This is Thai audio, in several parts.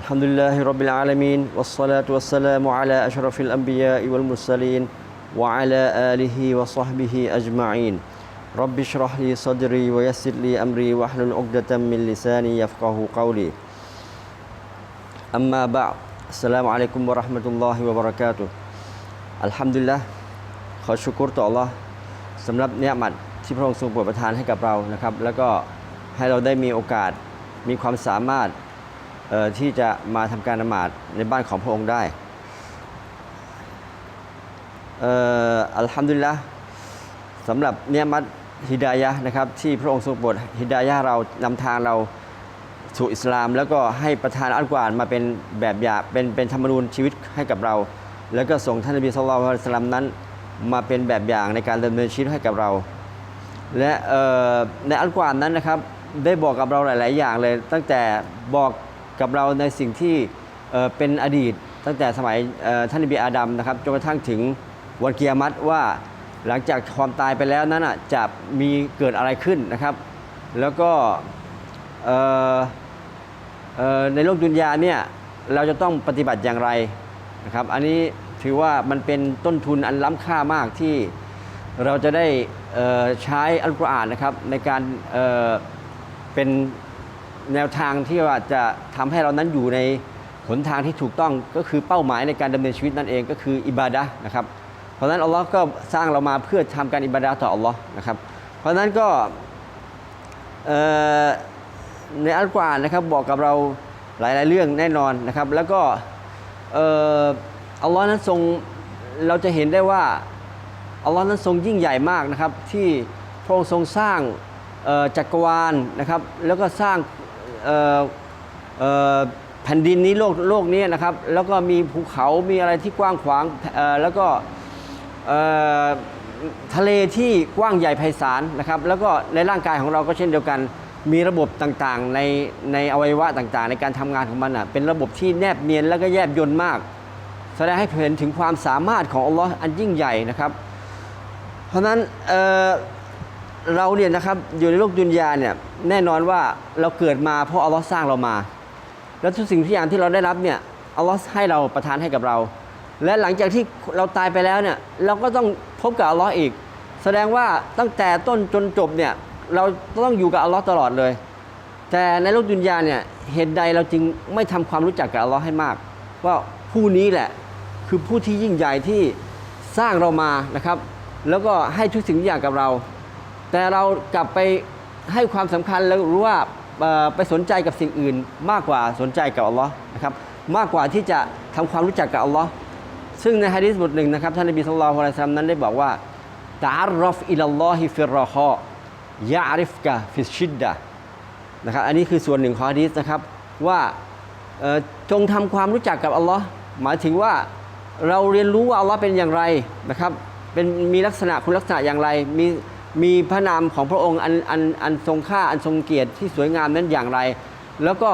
الحمد لله رب العالمين والصلاة والسلام على أشرف الأنبياء والمرسلين وعلى آله وصحبه أجمعين رب اشرح لي صدري ويسر لي أمري واحلل عقدة من لساني يفقه قولي أما بعد السلام عليكم ورحمة الله وبركاته الحمد لله ขอชุกรต่อ Allah สำหรับเนื้อหมัดที่พระองค์ทรงโปรดประทานให้กับเรานะครับ แล้วก็ให้เราได้มีโอกาสมีความสามารถเอ่อ ที่จะมาทำการนมาดในบ้านของพระองค์ได้เอ่ออัลฮัมดุลิลละสำหรับเนื้อมัดฮิดายะนะครับที่พระองค์ทรงโปรดฮิดายะเรานำทางเราสู่อิสลาม แล้วก็ให้ประทานอัลกุรอานมาเป็นแบบอย่างเป็นเป็นธรรมนูญชีวิตให้กับเรา แล้วก็ส่งท่านนบีสุลต่านละสลัมนั้น มาเป็นแบบอย่างในการดำเนินชีวิตให้กับเรา และในอัลกุรอานนั้นนะครับได้บอกกับเราหลาย ๆ อย่างเลย ตั้งแต่บอก กับเราในสิ่งที่เป็นอดีต ตั้งแต่สมัยท่านนบีอาดัมนะครับจนกระทั่งถึงวันเกียรมัตว่าหลังจากความตายไปแล้วนั้นจะมีเกิดอะไรขึ้นนะครับ แล้วก็ในโลกดุนยาเนี่ยเราจะต้องปฏิบัติอย่างไรนะครับ อันนี้ถือว่ามันเป็นต้นทุนอันล้ำค่ามากที่เราจะได้ใช้อัลกุรอานนะครับในการเเป็น แนวทางที่ว่าจะทำให้เรานั้นอยู่ในหนทางที่ถูกต้องก็คือเป้าหมายในการดำเนินชีวิตนั่นเองก็คืออิบาดะนะครับ เพราะฉะนั้นอัลลอฮ์ก็สร้างเรามาเพื่อทำการอิบาดะต่ออัลลอฮ์นะครับ เพราะฉะนั้นก็ในอัลกุรอานนะครับบอกกับเราหลาย ๆ เรื่องแน่นอนนะครับ แล้วก็อัลลอฮ์นั้นทรงเราจะเห็นได้ว่าอัลลอฮ์นั้นทรงยิ่งใหญ่มากนะครับ ที่พระองค์ทรงสร้างจักรวาลนะครับ แล้วก็สร้าง แผ่นดินนี้โลกโลกนี้นะครับ แล้วก็มีภูเขา มีอะไรที่กว้างขวางแล้วก็ทะเลที่กว้างใหญ่ไพศาลนะครับ แล้วก็ในร่างกายของเราก็เช่นเดียวกัน มีระบบต่างๆ ในในอวัยวะต่างๆ ในการทำงานของมันอะเป็นระบบที่แนบเนียนแล้วก็แยบยลมาก แสดงให้เห็นถึงความสามารถของอัลลอฮ์อันยิ่งใหญ่นะครับ เพราะฉะนั้น เราเนี่ยนะครับอยู่ในโลกดุนยาเนี่ยแน่นอนว่าเราเกิดมาเพราะอัลลอฮ์สร้างเรามา แล้วทุกสิ่งทุกอย่างที่เราได้รับเนี่ยอัลลอฮ์ให้เราประทานให้กับเรา และหลังจากที่เราตายไปแล้วเนี่ยเราก็ต้องพบกับอัลลอฮ์อีก แสดงว่าตั้งแต่ต้นจนจบเนี่ยเราต้องอยู่กับอัลลอฮ์ตลอดเลย แต่ในโลกดุนยาเนี่ยเหตุใดเราจึงไม่ทำความรู้จักกับอัลลอฮ์ให้มาก ว่าผู้นี้แหละคือผู้ที่ยิ่งใหญ่ที่สร้างเรามานะครับ แล้วก็ให้ทุกสิ่งทุกอย่างกับเรา แต่เรากลับไปให้ความสำคัญแล้วรู้ว่าไปสนใจกับสิ่งอื่น มากกว่าสนใจกับอัลลอฮ์นะครับมากกว่าที่จะทำความรู้จักกับอัลลอฮ์ซึ่งในฮะดีษบทหนึ่งนะครับท่านนบีสุลต่านละซัลลัมนั้นได้บอกว่าตารรฟอิลลอฮิฟิรรอฮอยะริฟกะฟิชิดดะนะครับอันนี้คือส่วนหนึ่งของฮะดีษนะครับว่าจงทำความรู้จักกับอัลลอฮ์หมายถึงว่าเราเรียนรู้ว่าอัลลอฮ์เป็นอย่างไรนะครับเป็นมีลักษณะคุณลักษณะอย่างไรมี มีพระนามของพระองค์อันอันอันทรงค่าอันทรงเกียรติที่สวยงามนั้นอย่างไร แล้วก็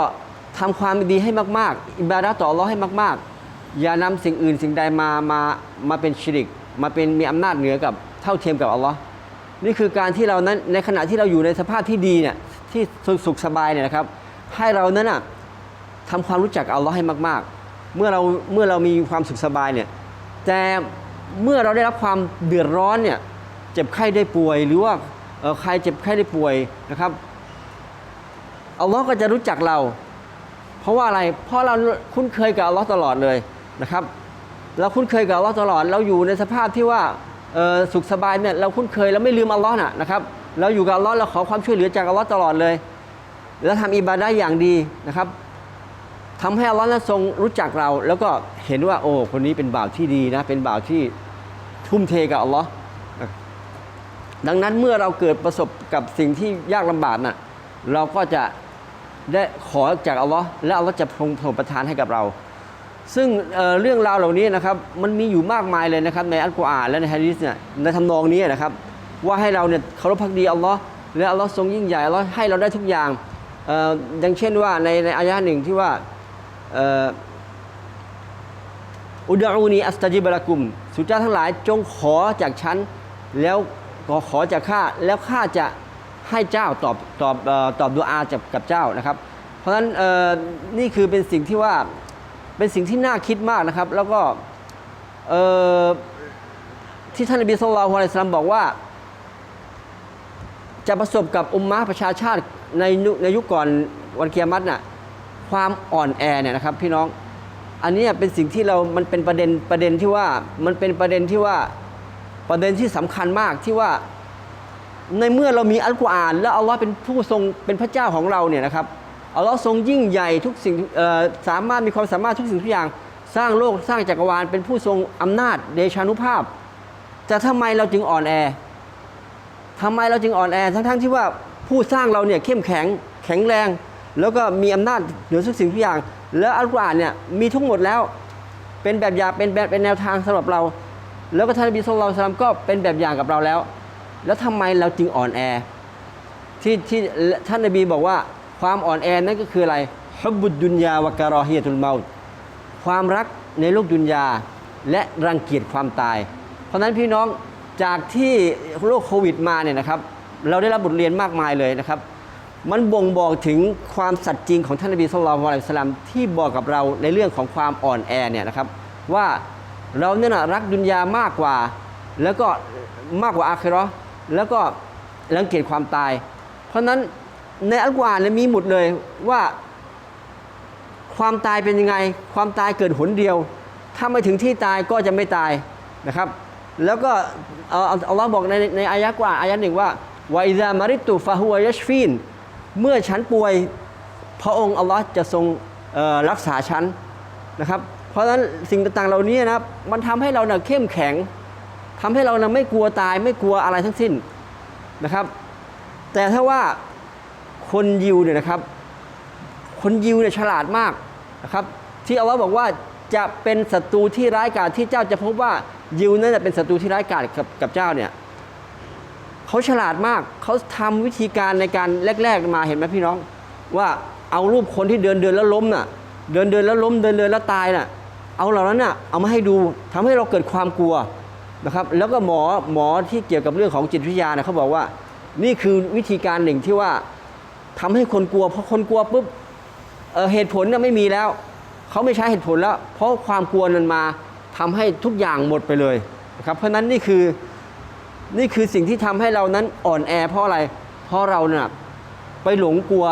ทำความดีให้มาก ๆ อิบาดะต่ออัลลอฮ์ให้มาก ๆ อย่านำสิ่งอื่นสิ่งใดมามามาเป็นชิริก มาเป็นมีอำนาจเหนือกับเท่าเทียมกับอัลลอฮ์นี่คือการที่เรานั้นในขณะที่เราอยู่ในสภาพที่ดีเนี่ยที่สุขสสบายเนี่ยนะครับ ให้เรานั้นน่ะทำความรู้จักอัลลอฮ์ให้มาก ๆ เมื่อเราเมื่อเรามีความสุขสบายเนี่ยแต่เมื่อเราได้รับความเดือดร้อนเนี่ย เจ็บไข้ได้ป่วย หรือว่าใครเจ็บไข้ได้ป่วยนะครับอัลลอฮ์ก็จะรู้จักเรา เพราะว่าอะไรเพราะเราคุ้นเคยกับอัลลอฮ์ตลอดเลยนะครับ เราคุ้นเคยกับอัลลอฮ์ตลอด เราอยู่ในสภาพที่ว่าสุขสบายเนี่ยเราคุ้นเคยเราไม่ลืมอัลลอฮ์นะนะครับ เราอยู่กับอัลลอฮ์เราขอความช่วยเหลือจากอัลลอฮ์ตลอดเลย แล้วทำอิบาดะอย่างดีนะครับทำให้อัลลอฮ์ทรงรู้จักเรา แล้วก็เห็นว่าโอ้คนนี้เป็นบ่าวที่ดีนะเป็นบ่าวที่ทุ่มเทกับอัลลอฮ์ ดังนั้นเมื่อเราเกิดประสบกับสิ่งที่ยากลำบากน่ะเราก็จะได้ขอจากอัลลอฮ์และอัลลอฮ์จะทรงทรงประทานให้กับเรา ซึ่งเเรื่องราวเหล่านี้นะครับมันมีอยู่มากมายเลยนะครับในอัลกุรอานและในฮะดีษเนี่ยในทำนองนี้นะครับ ว่าให้เราเนี่ยเคารพพักดีอัลลอฮ์และอัลลอฮ์ทรงยิ่งใหญ่อัลลอฮ์ให้เราได้ทุกอย่างอออย่างเช่นว่าในในอายะห์หนึ่งที่ว่าอุดะอูนีอัสตาจิบะละกุม สุจ้าทั้งหลายจงขอจากฉันแล้ว ขอขอจากข้าแล้วข้าจะให้เจ้าตอบตอบตอบดุอาจากกับเจ้านะครับ เพราะฉะนั้นนี่คือเป็นสิ่งที่ว่าเป็นสิ่งที่น่าคิดมากนะครับ แล้วก็ที่ท่านนบีสุลต่านละฮ์อะลัยฮิสลามบอกว่า จะประสบกับอุมมะประชาชาติในยุคในยุคก่อนวันเกียรติน่ะความอ่อนแอเนี่ยนะครับพี่น้อง อันนี้เป็นสิ่งที่เรา มันเป็นประเด็นประเด็นที่ว่า มันเป็นประเด็นที่ว่า ประเด็นที่สำคัญมากที่ว่าในเมื่อเรามีอัลกุรอาน แล้วอัลลอฮ์เป็นผู้ทรงเป็นพระเจ้าของเราเนี่ยนะครับอัลลอฮ์ทรงยิ่งใหญ่ทุกสิ่งสามารถมีความสามารถทุกสิ่งทุกอย่าง สร้างโลกสร้างจักรวาล เป็นผู้ทรงอำนาจเดชานุภาพแต่ทำไมเราจึงอ่อนแอทำไมเราจึงอ่อนแอ ทั้งๆที่ว่าผู้สร้างเราเนี่ยเข้มแข็งแข็งแรง แล้วก็มีอำนาจเหนือทุกสิ่งทุกอย่าง แล้วอัลกุรอานเนี่ยมีทั้งหมดแล้ว เป็นแบบอย่างเป็นแบบเป็นแนวทางสำหรับเรา แล้วก็ท่านนบีสุลต่านก็เป็นแบบอย่างกับเราแล้ว แล้วทำไมเราจึงอ่อนแอ ที่ที่ท่านนบีบอกว่าความอ่อนแอนั่นก็คืออะไรฮุบบุดดุนยาวะการอฮียตุลเมาต์ความรักในโลกดุนยาและรังเกียจความตาย เพราะฉะนั้นพี่น้องจากที่โรคโควิดมาเนี่ยนะครับ เราได้รับบทเรียนมากมายเลยนะครับ มันบ่งบอกถึงความสัตย์จริงของท่านนบีสุลต่านละสลัมที่บอกกับเราในเรื่องของความอ่อนแอเนี่ยนะครับ ว่า เราเนี่ยนะรักดุนยามากกว่า แล้วก็มากกว่าอาคิราะห์แล้วก็รังเกียจความตาย เพราะฉะนั้นในอัลกุรอานเนี่ยมีหมดเลยว่าความตายเป็นยังไง ความตายเกิดหนเดียว ถ้าไม่ถึงที่ตายก็จะไม่ตายนะครับ แล้วก็เอาเอาอัลลอฮ์บอกในในอายะกว่าอายะหนึ่งว่าวาอิซามาริตุฟาฮัวยชฟีน เมื่อฉันป่วย พระองค์อัลลอฮ์จะทรงรักษาฉันนะครับ เพราะฉะนั้นสิ่งต่างๆเหล่านี้นะครับมันทำให้เราเนี่ยเข้มแข็งทำให้เราเนี่ยไม่กลัวตายไม่กลัวอะไรทั้งสิ้นนะครับ แต่ถ้าว่าคนยิวเนี่ยนะครับ คนยิวเนี่ยฉลาดมากนะครับ ที่เอัลลอฮ์บอกว่าจะเป็นศัตรูที่ร้ายกาจที่เจ้าจะพบว่ายิวนั่นเป็นศัตรูที่ร้ายกาจกับกับเจ้าเนี่ยเขาฉลาดมากเขาทำวิธีการในการแรก ๆมาเห็นไหมพี่น้อง ว่าเอารูปคนที่เดินเดินแล้วล้มน่ะ เดินเดินแล้วล้มเดินเดินแล้วตายน่ะ เอาเหล่านั้นน่ะเอามาให้ดูทำให้เราเกิดความกลัวนะครับแล้วก็หมอหมอที่เกี่ยวกับเรื่องของจิตวิทยาเนี่ยเขาบอกว่า นี่คือวิธีการหนึ่งที่ว่าทำให้คนกลัวเพราะคนกลัวปุ๊บเเหตุผลเนี่ยไม่มีแล้วเขาไม่ใช้เหตุผลแล้ว เพราะความกลัวนั้นมาทำให้ทุกอย่างหมดไปเลยนะครับเพราะฉะนั้นนี่คือนี่คือสิ่งที่ทำให้เรานั้นอ่อนแอ เพราะอะไรเพราะเราเนี่ยไปหลงกลัว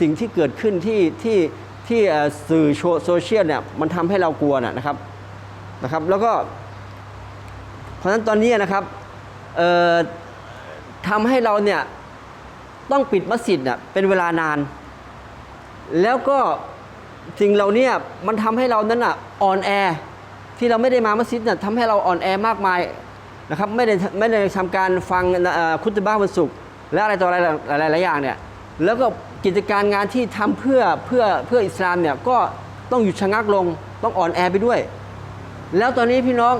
สิ่งที่เกิดขึ้นที่ที่ ที่สื่อโซเชียลเนี่ยมันทำให้เรากลัวนะครับนะครับ แล้วก็ เพราะฉะนั้นตอนนี้นะครับทำให้เราเนี่ยต้องปิดมัสยิดเน่ะเป็นเวลานาน แล้วก็สิ่งเหล่านี้มันทำให้เรานั้นอะอ่อนแอที่เราไม่ได้มามัสยิดน่ะทำให้เราอ่อนแอมากมายนะครับไม่ได้ไม่ได้ทำการฟังคุตบ้าวันศุกร์และอะไรต่ออะไรหลายหลายๆอย่างเนี่ยแล้วก็ กิจการงานที่ทำเพื่อเพื่อเพื่ออิสลามเนี่ยก็ต้องหยุดชะงักลงต้องอ่อนแอไปด้วย แล้วตอนนี้พี่น้อง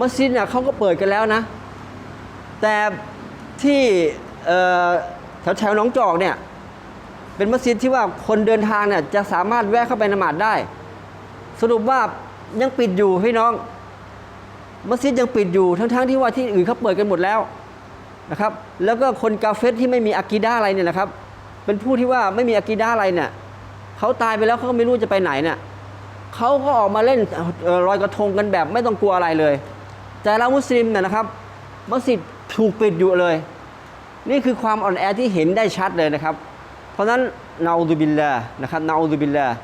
มัสยิดเนี่ยเขาก็เปิดกันแล้วนะ แต่ที่แถวแถวๆหนองจอกเนี่ยเป็นมัสยิดที่ว่าคนเดินทางเนี่ยจะสามารถแวะเข้าไปนมาดได้ สรุปว่ายังปิดอยู่พี่น้อง มัสยิดยังปิดอยู่ทั้งๆที่ว่าที่อื่นเขาเปิดกันหมดแล้วนะครับ แล้วก็คนกาเฟสที่ไม่มีอากีด้าอะไรเนี่ยนะครับ เป็นผู้ที่ว่าไม่มีอากีด้าอะไรเนี่ยเขาตายไปแล้วเขาก็ไม่รู้จะไปไหนเนี่ยเขาก็ออกมาเล่นเอ่อลอยกระทงกันแบบไม่ต้องกลัวอะไรเลย แต่เรามุสลิมเนี่ยนะครับ มัสยิดถูกปิดอยู่เลย นี่คือความอ่อนแอที่เห็นได้ชัดเลยนะครับ เพราะฉะนั้นนาอูดุบิลลาห์นะครับนาอูดุบิลลาห์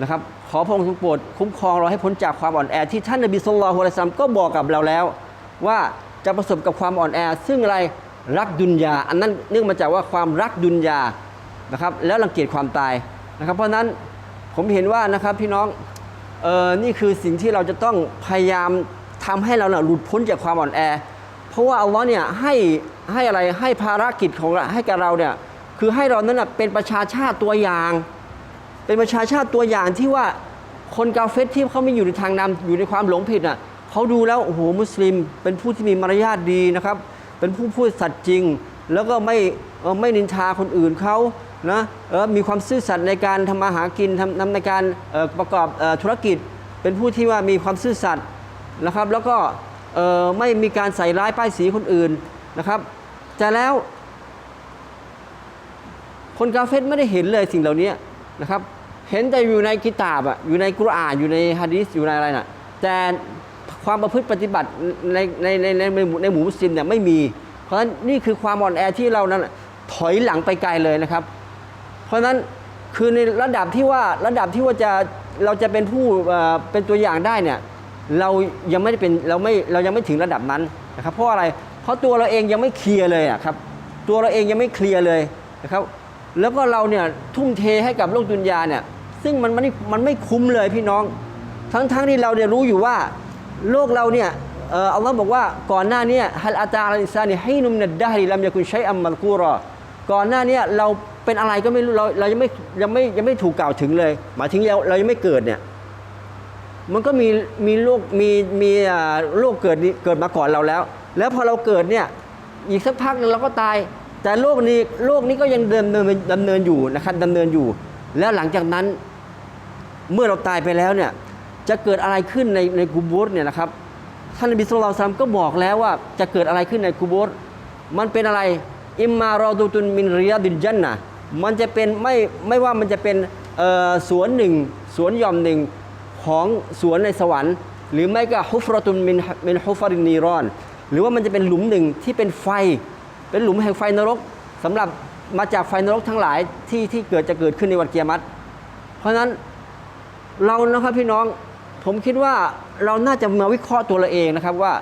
นะครับขอพระองค์ทรงโปรดคุ้มครองเราให้พ้นจากความอ่อนแอที่ท่านนบีสุลต่านละซัมก็บอกกับเราแล้ว ว่าจะประสบกับความอ่อนแอ ซึ่งอะไรรักดุนยา อันนั้นเนื่องมาจากว่าความรักดุนยา นะครับแล้วรังเกียจความตายนะครับเพราะนั้นผมเห็นว่านะครับพี่น้องเออนี่คือสิ่งที่เราจะต้องพยายามทำให้เราเนี่ยหลุดพ้นจากความอ่อนแอ เพราะว่าอัลลอฮ์เนี่ยให้ให้อะไรให้ภารกิจของเราให้กับเราเนี่ยคือให้เรานั้นเป็นประชาชาติตัวอย่าง เป็นประชาชาติตัวอย่างที่ว่าคนกาเฟสที่เขาไม่อยู่ในทางนำอยู่ในความหลงผิดอะเขาดูแล้วโอ้โหมุสลิม เป็นผู้ที่มีมารยาทดีนะครับ เป็นผู้พูดสัตย์จริง แล้วก็ไม่ไม่นินทาคนอื่นเขา นะเออมีความซื่อสัตย์ในการทำมาหากินทำทำในการประกอบออธุรกิจ เป็นผู้ที่ว่ามีความซื่อสัตย์นะครับ แล้วก็ไม่มีการใส่ร้ายป้ายสีคนอื่นนะครับแต่แล้ว คนกาเฟสไม่ได้เห็นเลยสิ่งเหล่านี้นะครับ เห็นแต่อยู่ในกิตาบอะอยู่ในกุรอานอยู่ในฮะดีษอยู่ในอะไรน่ะแต่ความประพฤติปฏิบัติในในในในในหมู่ในหมู่มุสลิมเนี่ยไม่มี เพราะฉะนั้นนี่คือความอ่อนแอที่เรานั้นน่ะถอยหลังไปไกลเลยนะครับ เพราะฉะนั้นคือในระดับที่ว่าระดับที่ว่าจะเราจะเป็นผู้เป็นตัวอย่างได้เนี่ยเรายังไม่ได้เป็นเราไม่เรายังไม่ถึงระดับนั้นนะครับเพราะอะไรเพราะตัวเราเองยังไม่เคลียร์เลยอะครับตัวเราเองยังไม่เคลียร์เลยนะครับแล้วก็เราเนี่ยทุ่มเทให้กับโลกดุนยาเนี่ยซึ่งมันมันมันไม่คุ้มเลยพี่น้อง ทั้งทั้งที่เราเนี่ยรู้อยู่ว่าโลกเราเนี่ยเอ่ออัลลอฮ์บอกว่าก่อนหน้านี้ฮัลอาตาอัลอินซานี่ให้นุมนัดดาฮิลัมยากุนชัยอัมมัลกูรอก่อนหน้านี้เรา เป็นอะไรก็ไม่รู้เราเรายังไม่ยังไม่ยังไม่ถูกกล่าวถึงเลย หมายถึงเราเรายังไม่เกิดเนี่ย มันก็มีมีโรคมีมีอ่าโรคเกิดเกิดมาก่อนเราแล้ว แล้วพอเราเกิดเนี่ย อีกสักพักหนึงเราก็ตาย แต่โรคนี้โรคนี้ก็ยังดำเนินดำเนินอยู่นะครับดำเนินอยู่ แล้วหลังจากนั้นเมื่อเราตายไปแล้วเนี่ย จะเกิดอะไรขึ้นในในกูโบสเนี่ยนะครับท่านนบีสุลต่านก็บอกแล้วว่าจะเกิดอะไรขึ้นในกูโบสมันเป็นอะไรอิมมารอดูตุนมินริยาดินจันนะ มันจะเป็นไม่ไม่ว่ามันจะเป็นสวนหนึ่งสวนหย่อมหนึ่งของสวนในสวรรค์ หรือไม่ก็ฮุฟรตุนมินมินฮุฟรินนีรอน หรือว่ามันจะเป็นหลุมหนึ่งที่เป็นไฟ เป็นหลุมแห่งไฟนรกสำหรับมาจากไฟนรกทั้งหลายที่ที่เกิดจะเกิดขึ้นในวันเกียรติเพราะฉะนั้นเรานะครับพี่น้องผมคิดว่าเราน่าจะมาวิเคราะห์ตัวเราเองนะครับว่า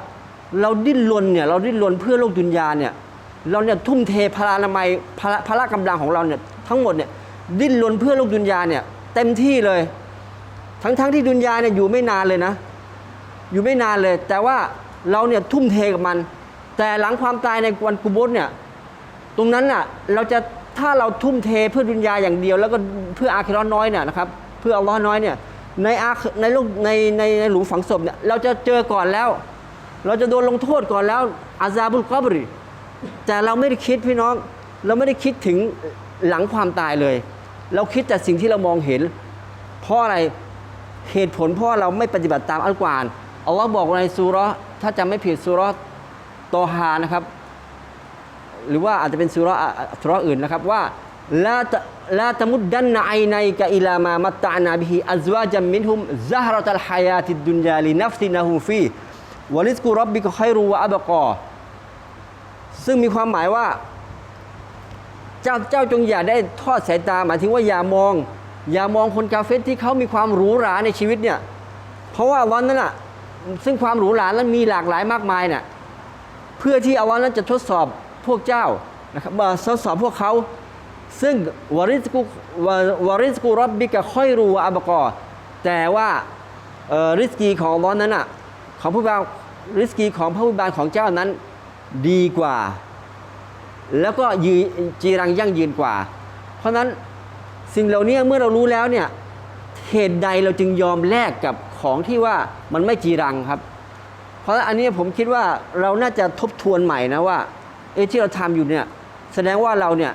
เราดิ้นรนเนี่ยเราดิ้นรนเพื่อโลกดุนยาเนี่ย เราเนี่ยทุ่มเทพลานามัยพละพละกำลังของเราเนี่ยทั้งหมดเนี่ยดิ้นรนเพื่อโลกดุนยาเนี่ยเต็มที่เลย ทั้งทั้งที่ดุนยาเนี่ยอยู่ไม่นานเลยนะ อยู่ไม่นานเลย แต่ว่าเราเนี่ยทุ่มเทกับมัน แต่หลังความตายในวันกุบสเนี่ยตรงนั้นน่ะเราจะถ้าเราทุ่มเทเพื่อดุนยาอย่างเดียว แล้วก็เพื่ออาคิรอนน้อยเนี่ยนะครับเพื่ออัลลอฮ์น้อยเนี่ยในอาในโลกในในในหลุมฝังศพเนี่ยเราจะเจอก่อนแล้ว เราจะโดนลงโทษก่อนแล้วอาซาบุลกอบริ แต่เราไม่ได้คิดพี่น้อง เราไม่ได้คิดถึงหลังความตายเลย เราคิดแต่สิ่งที่เรามองเห็น เพราะอะไรเหตุผลเพราะเราไม่ปฏิบัติตามอัลกุรอานอัลลอฮ์บอกในซูราะห์ถ้าจำไม่ผิดซูราะห์ตอฮานะครับ หรือว่าอาจจะเป็นสุรอสุรอื่นนะครับว่าลาตะลาตมุดดันไอไนกะอิลามามัตตะนาบิฮิอัซวาจัมมินฮุมซะฮรตัลฮายาติดดุนยาลินัฟตินะฮุมฟีวะลิสกุรับบิกะคัยรูวะอับกอ ซึ่งมีความหมายว่า เจ้าเจ้าจงอย่าได้ทอดสายตาหมายถึงว่าอย่ามอง อย่ามองคนกาเฟรที่เขามีความหรูหราในชีวิตเนี่ย เพราะว่าวันนั้นอะซึ่งความหรูหรานั้นมีหลากหลายมากมายเนี่ยเพื่อที่อัลลอฮ์นั้นจะทดสอบพวกเจ้านะครับมาทดสอบพวกเขา ซึ่งวาริสกุวาริสกุรับบิกะค่อยรูวะอับกอแต่ว่าริสกีของอัลลอฮ์นั้นอะของผู้บาริสกีของพระผู้บานของเจ้านั้น ดีกว่า แล้วก็ยืนจีรังยั่งยืนกว่า เพราะฉะนั้นสิ่งเหล่านี้เมื่อเรารู้แล้วเนี่ยเหตุใดเราจึงยอมแลกกับของที่ว่ามันไม่จีรังครับ เพราะอันนี้ผมคิดว่าเราน่าจะทบทวนใหม่นะว่าเอที่เราทำอยู่เนี่ยแสดงว่าเราเนี่ย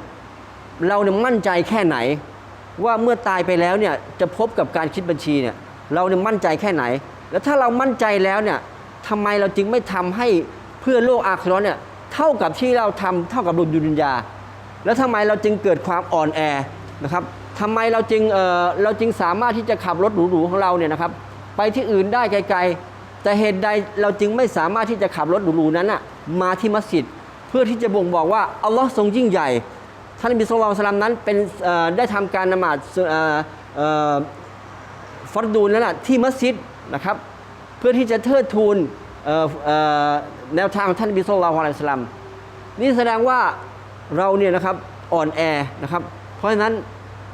เราเนี่ยมั่นใจแค่ไหน ว่าเมื่อตายไปแล้วเนี่ยจะพบกับการคิดบัญชีเนี่ยเราเนี่ยมั่นใจแค่ไหน แล้วถ้าเรามั่นใจแล้วเนี่ยทำไมเราจึงไม่ทำให้ เพื่อโลกอาคราเนี่ยเท่ากับที่เราทำเท่ากับดุลยุนยา แล้วทำไมเราจึงเกิดความอ่อนแอนะครับทำไมเราจึงเออเราจึงสามารถที่จะขับรถหรูๆของเราเนี่ยนะครับ ไปที่อื่นได้ไกลๆ แต่เหตุใดเราจึงไม่สามารถที่จะขับรถหรูๆนั้นน่ะมาที่มัสยิดเพื่อที่จะบ่งบอกว่าอัลลอฮ์ทรงยิ่งใหญ่ ท่านนบีสุลต่านนั้นเป็นได้ทำการนมาดเอ่อเอ่อฟัรดูนนั้นนะที่มัสยิดนะครับ เพื่อที่จะเทิดทูน แนวทางของท่านบีสุลต่านสลัมนี่แสดงว่าเราเนี่ยนะครับอ่อนแอนะครับ เพราะฉะนั้น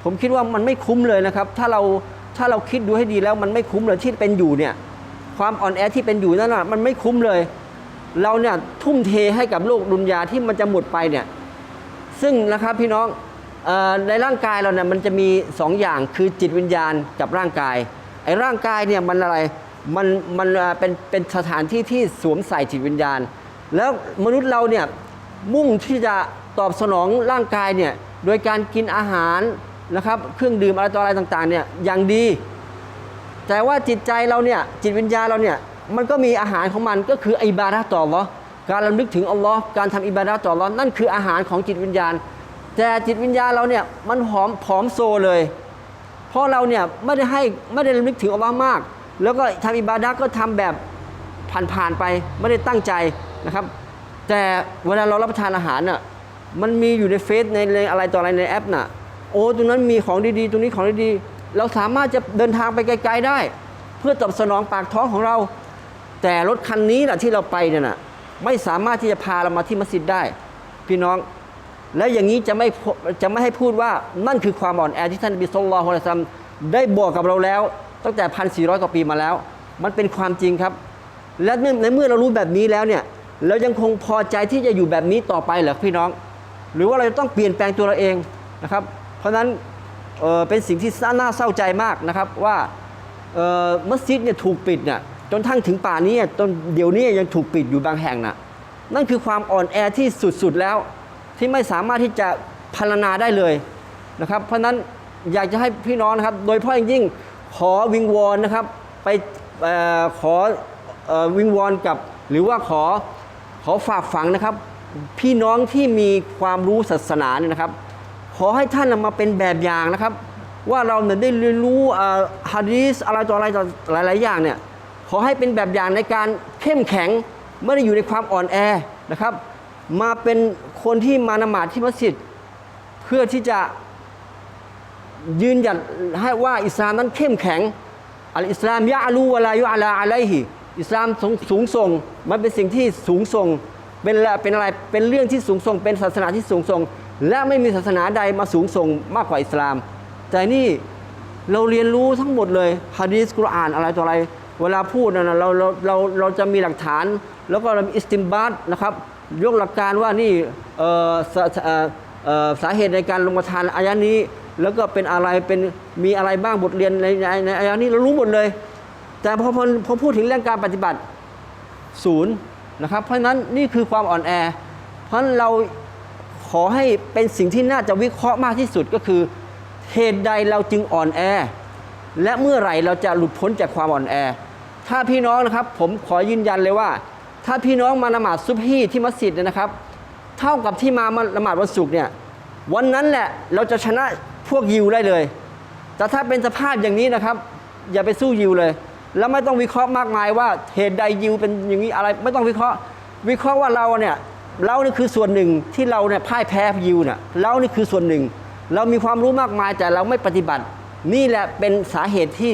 ผมคิดว่ามันไม่คุ้มเลยนะครับ ถ้าเราถ้าเราคิดดูให้ดีแล้วมันไม่คุ้มเลยที่เป็นอยู่เนี่ยความอ่อนแอที่เป็นอยู่นั่นน่ะมันไม่คุ้มเลย เราเนี่ยทุ่มเทให้กับโลกดุนยาที่มันจะหมดไปเนี่ยซึ่งนะครับพี่น้องออในร่างกายเราเนี่ยมันจะมีสองอย่างคือจิตวิญญาณกับร่างกายไอ้ร่างกายเนี่ยมันอะไร มันมันเป็นเป็นสถานที่ที่สวมใส่จิตวิญญาณ แล้วมนุษย์เราเนี่ยมุ่งที่จะตอบสนองร่างกายเนี่ยโดยการกินอาหารนะครับเครื่องดื่มอะไรต่ออะไรต่างๆเนี่ยอย่างดี แต่ว่าจิตใจเราเนี่ยจิตวิญญาณเราเนี่ยมันก็มีอาหารของมันก็คืออิบาดะต่ออัลลอการระลึกถึงอัลลอฮ์การทำอิบาดะต่ออัลลอนั่นคืออาหารของจิตวิญญาณ แต่จิตวิญญาณเราเนี่ยมันหอมผอมโซเลย เพราะเราเนี่ยไม่ได้ให้ไม่ได้ระลึกถึงอัลลอฮ์มาก แล้วก็ทำอิบาดะก็ทำแบบผ่านๆไปไม่ได้ตั้งใจนะครับ แต่เวลาเรารับประทานอาหารน่ะมันมีอยู่ในเฟซในอะไรต่ออะไรในแอปน่ะโอ้ตรงนั้นมีของดีๆ ตรงนี้ของดีๆ เราสามารถจะเดินทางไปไกลๆได้ เพื่อตอบสนองปากท้องของเรา แต่รถคันนี้แหละที่เราไปเนี่ยนะไม่สามารถที่จะพาเรามาที่มัสยิดได้ พี่น้อง และอย่างนี้จะไม่จะไม่ให้พูดว่านั่นคือความอ่อนแอที่ท่านบีสุลต่านละฮ์อะลัยฮิวะซัลลัมได้บอกกับเราแล้ว ตั้งแต่พันสี่ร้อยกว่าปีมาแล้ว มันเป็นความจริงครับ และเมื่อในเมื่อเรารู้แบบนี้แล้วเนี่ยเรายังคงพอใจที่จะอยู่แบบนี้ต่อไปเหรอพี่น้อง หรือว่าเราจะต้องเปลี่ยนแปลงตัวเราเองนะครับ เพราะฉะนั้นเเป็นสิ่งที่น่าเศร้าใจมากนะครับว่าเมัสยิดเนี่ยถูกปิดเนี่ยจนทั้งถึงป่านี้จนเดี๋ยวนี้ยังถูกปิดอยู่บางแห่งน่ะนั่นคือความอ่อนแอที่สุดๆแล้ว ที่ไม่สามารถที่จะพรรณนาได้เลยนะครับ เพราะฉะนั้นอยากจะให้พี่น้องนะครับ โดยเฉพาะอย่างยิ่ง ขอวิงวอนนะครับไปออขอออวิงวอนกับ หรือว่าขอขอฝากฝังนะครับ พี่น้องที่มีความรู้ศาสนาเนี่ยนะครับ ขอให้ท่านนำมาเป็นแบบอย่างนะครับ ว่าเราเนี่ยได้เรียนรู้อ่าฮะดีสอะไรต่ออะไรต่อหลาย ๆ อย่างเนี่ยขอให้เป็นแบบอย่างในการเข้มแข็งไม่ได้อยู่ในความอ่อนแอนะครับ มาเป็นคนที่มานมาดที่มัสยิดเพื่อที่จะ ยืนหยัดให้ว่าอิสลามนั้นเข้มแข็ง อัลอิสลามยะอาลูวะลายุอาลาอะไลฮิอิสลามสูงส่งมันเป็นสิ่งที่สูงส่งเป็นละเป็นอะไรเป็นเรื่องที่สูงส่ง เป็นศาสนาที่สูงส่ง และไม่มีศาสนาใดมาสูงส่งมากกว่าอิสลาม แต่นี่เราเรียนรู้ทั้งหมดเลยฮะดีสกุรอานอะไรต่ออะไร เวลาพูดนะเราเราเราเราจะมีหลักฐาน แล้วก็เรามีอิสติมบาตนะครับยกหลักการว่านี่สาเอ่อเอ่อสาเหตุในการลงมาทานอายะนี้ แล้วก็เป็นอะไรเป็นมีอะไรบ้างบทเรียนในในในอายะนี้เรารู้หมดเลย แต่พอพอพอพูดถึงเรื่องการปฏิบัติศูนย์นะครับ เพราะนั้นนี่คือความอ่อนแอ เพราะนั้นเราขอให้เป็นสิ่งที่น่าจะวิเคราะห์มากที่สุดก็คือเหตุใดเราจึงอ่อนแอ และเมื่อไหร่เราจะหลุดพ้นจากความอ่อนแอ ถ้าพี่น้องนะครับผมขอยืนยันเลยว่า ถ้าพี่น้องมาละหมาดซุบฮีที่มัสยิดเนยนะครับ เท่ากับที่มามาละหมาดวันศุกร์เนี่ยวันนั้นแหละเราจะชนะ วกยิวได้เลย แต่ถ้าเป็นสภาพอย่างนี้นะครับ อย่าไปสู้ยิวเลย แล้วไม่ต้องวิเคราะห์มากมายว่าเหตุใดยิวเป็นอย่างนี้อะไร ไม่ต้องวิเคราะห์ วิเคราะห์ว่าเราเนี่ยเรานี่คือส่วนหนึ่งที่เราเนี่ยพ่ายแพ้ยิวเนี่ยเรานี่คือส่วนหนึ่ง เรามีความรู้มากมายแต่เราไม่ปฏิบัติ นี่แหละเป็นสาเหตุที่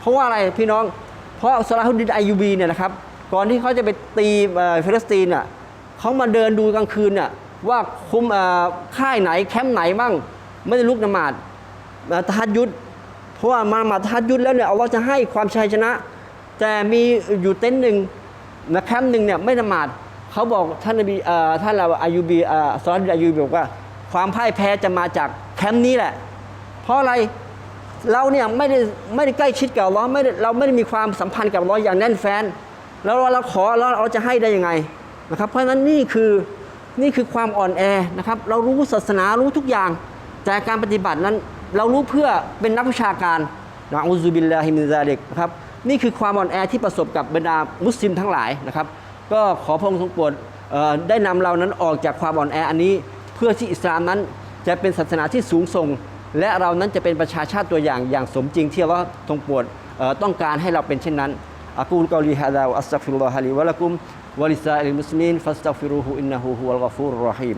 เพราะว่าอะไรพี่น้อง เพราะซาลาฮุดดินอายูบีเนี่ยนะครับก่อนที่เขาจะไปตีเฟิลิสตินอะเขามาเดินดูกลางคืนน่ะว่าคุมค่ายไหนแคมป์ไหนบ้าง ไม่ได้ลุกนมาดเอ่อตะฮัดยุดเพราะว่ามามาตะฮัดยุดแล้วเนี่ยอัลลอฮ์จะให้ความชัยชนะ แต่มีอยู่เต็นท์หนึ่งนะแคมป์หนึ่งเนี่ยไม่นมาดเขาบอกท่านนบีท่านเราอายูบีเอ่อซอลาฮุดดินอายูบีบอกว่า ความพ่ายแพ้จะมาจากแคมป์นี้แหละ เพราะอะไรเราเนี่ยไม่ได้ไม่ได้ใกล้ชิดกับอัลเลอไม่ได้เราไม่ได้มีความสัมพันธ์กับอัลเลออย่างแน่นแฟนแล้วเราเราขอแล้วเราจะให้ได้ยังไงนะครับ เพราะฉะนั้นนี่คือนี่คือความอ่อนแอนะครับ เรารู้ศาสนารู้ทุกอย่าง แต่การปฏิบัตินั้นเรารู้เพื่อเป็นนักวิชาการนะอูซุบิลลาฮิมินซาลิกนะครับนี่คือความอ่อนแอที่ประสบกับบรรดามุสลิมทั้งหลายนะครับ ก็ขอพระองค์ทรงโปรดได้นำเรานั้นออกจากความอ่อนแออันนี้ เพื่อที่อิสลามนั้นจะเป็นศาสนาที่สูงส่ง และเรานั้นจะเป็นประชาชาติตัวอย่างอย่างสมจริงที่เราทรงโปรดต้องการให้เราเป็นเช่นนั้นอากูลกอลีฮะดาวอัสตัฟิรุลลอฮะลีวะลักุมวะลิซาอิลมุสลิมีนฟัสตัฟิรูฮูอินนะฮูฮุวัลกอฟูรุรรอฮีม